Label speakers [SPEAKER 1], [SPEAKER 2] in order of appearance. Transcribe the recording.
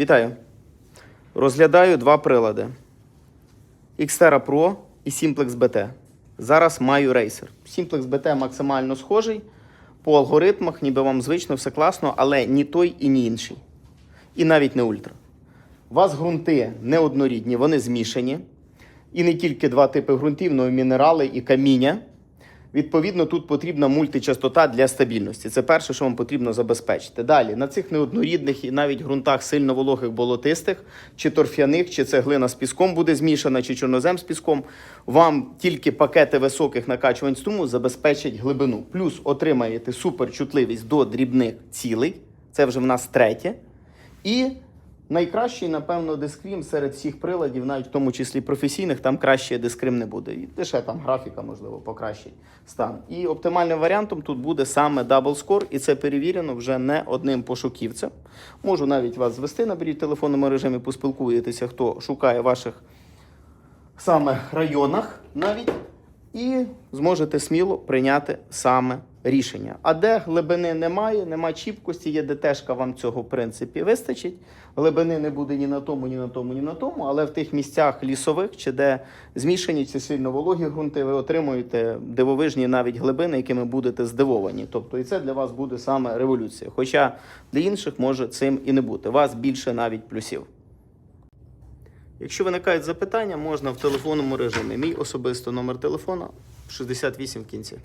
[SPEAKER 1] Вітаю. Розглядаю два прилади: Xterra Pro і Simplex BT. Зараз маю рейсер. Simplex BT максимально схожий. По алгоритмах, ніби вам звично, все класно, але ні той і ні інший. І навіть не ультра. У вас ґрунти неоднорідні, вони змішані. І не тільки два типи ґрунтів, але й мінерали і каміння. Відповідно, тут потрібна мультичастота для стабільності. Це перше, що вам потрібно забезпечити. Далі, на цих неоднорідних і навіть ґрунтах сильно вологих болотистих, чи торфяних, чи це глина з піском буде змішана, чи чорнозем з піском, вам тільки пакети високих накачувань струму забезпечать глибину. Плюс отримаєте суперчутливість до дрібних цілей. Це вже в нас третє. І найкращий, напевно, дискрім серед всіх приладів, навіть в тому числі професійних, там краще дискрим не буде. І лише там графіка, можливо, покращить стан. І оптимальним варіантом тут буде саме Double Score, і це перевірено вже не одним пошуківцем. Можу навіть вас звести, наберіть в телефонному режимі, поспілкуєтеся, хто шукає ваших саме районах навіть, і зможете сміло прийняти саме рішення. А де глибини немає, нема чіпкості, є ДТшка, вам цього в принципі вистачить. Глибини не буде ні на тому, ні на тому, ні на тому, але в тих місцях лісових, чи де змішані чи сильно вологі ґрунти, ви отримуєте дивовижні навіть глибини, якими будете здивовані. Тобто, і це для вас буде саме революція. Хоча для інших може цим і не бути. Вас більше навіть плюсів. Якщо виникають запитання, можна в телефонному режимі. Мій особисто номер телефона 68 в кінці.